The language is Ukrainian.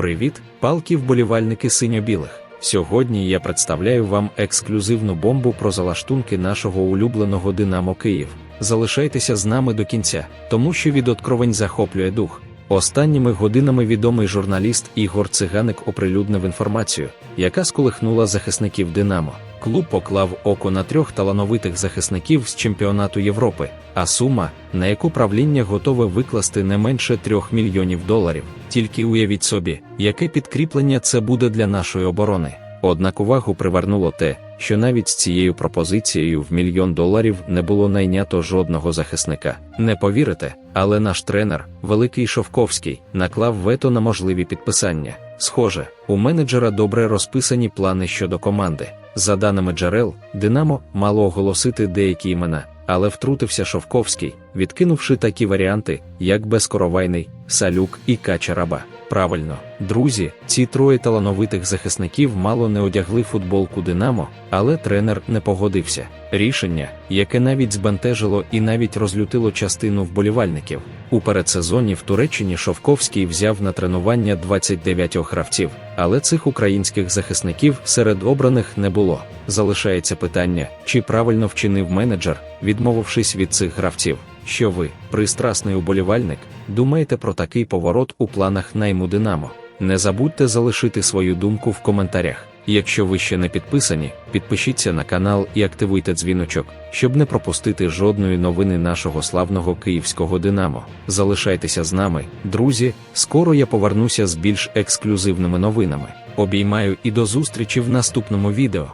Привіт, палки вболівальники синьо-білих. Сьогодні я представляю вам ексклюзивну бомбу про залаштунки нашого улюбленого Динамо Київ. Залишайтеся з нами до кінця, тому що від откровень захоплює дух. Останніми годинами відомий журналіст Ігор Циганик оприлюднив інформацію, яка сколихнула захисників Динамо. Клуб поклав око на трьох талановитих захисників з чемпіонату Європи, а сума, на яку правління готове викласти не менше трьох мільйонів доларів. Тільки уявіть собі, яке підкріплення це буде для нашої оборони. Однак увагу привернуло те, що навіть з цією пропозицією в мільйон доларів не було найнято жодного захисника. Не повірите, але наш тренер, великий Шовковський, наклав вето на можливі підписання. Схоже, у менеджера добре розписані плани щодо команди. За даними джерел, Динамо мало оголосити деякі імена, але втрутився Шовковський, відкинувши такі варіанти, як Безкоровайний, Салюк і Качараба. Правильно, друзі, ці троє талановитих захисників мало не одягли футболку Динамо, але тренер не погодився. Рішення, яке навіть збентежило і навіть розлютило частину вболівальників. У передсезоні в Туреччині Шовковський взяв на тренування 29 гравців, але цих українських захисників серед обраних не було. Залишається питання, чи правильно вчинив менеджер, відмовившись від цих гравців. Що ви, пристрасний уболівальник, думаєте про такий поворот у планах найму Динамо? Не забудьте залишити свою думку в коментарях. Якщо ви ще не підписані, підпишіться на канал і активуйте дзвіночок, щоб не пропустити жодної новини нашого славного київського Динамо. Залишайтеся з нами, друзі. Скоро я повернуся з більш ексклюзивними новинами. Обіймаю і до зустрічі в наступному відео.